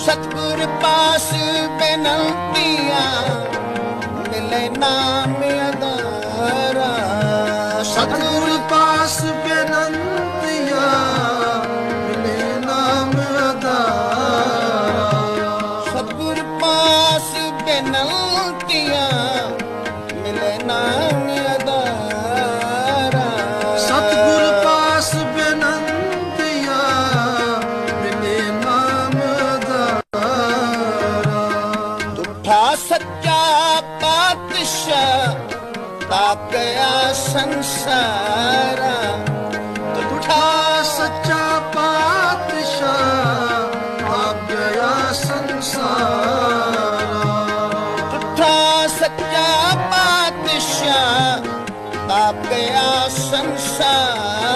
ਸਤਿਗੁਰ ਪਾਸ ਬੇਨੰਤੀਆਂ ਮਿਲੇ ਨਾਮ ਅਦਾਰਾ ਸਤਿਗੁਰ ਪਾਸ ਬੇਨੰਤੀਆਂ, ਮਿਲੇ ਨਾਮ ਆਧਾਰਾ। ਸਤਿਗੁਰ ਪਾਸ ਬੇਨੰਤੀਆਂ, ਮਿਲੇ ਨਾਮ ਅਦਾਰਾ ਸਤਿਗੁਰ ਪਾਸ ਬੇਨੰਤੀਆਂ, ਮਿਲੇ ਨਾਮ ਆਧਾਰਾ। ਤੁਠਾ ਸੱਚਾ ਪਾਤਸ਼ਾਹ ਤਾਕਿਆ ਸੰਸਾਰਾ ਤੁਠਾ ਸੱਚਾ ਪਾਤਸ਼ਾਹ ਆਪ ਗਿਆ ਸੰਸਾਰਾ। ਤੁਠਾ ਸੱਚਾ ਪਾਤਸ਼ਾਹ ਤਾਕਿਆ ਸੰਸਾਰਾ। ਤੁਠਾ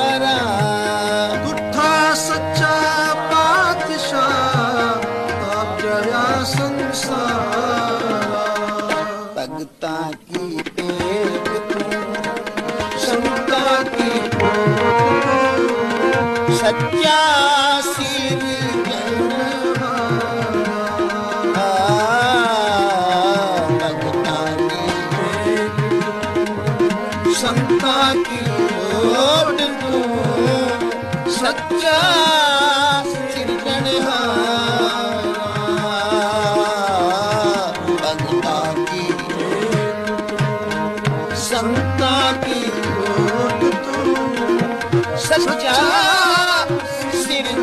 ਸੱਚਾ ਸਿਰ ਸੰਤਾ ਕੀ ਓਟ ਤੂੰ ਸੱਚਾ ਸਿਰਜਣਹਾਰ ਭਗਤਾਂ ਕੀ ਸੰਤਾ ਕੀ ਓਟ ਤੂੰ ਸੱਚਾ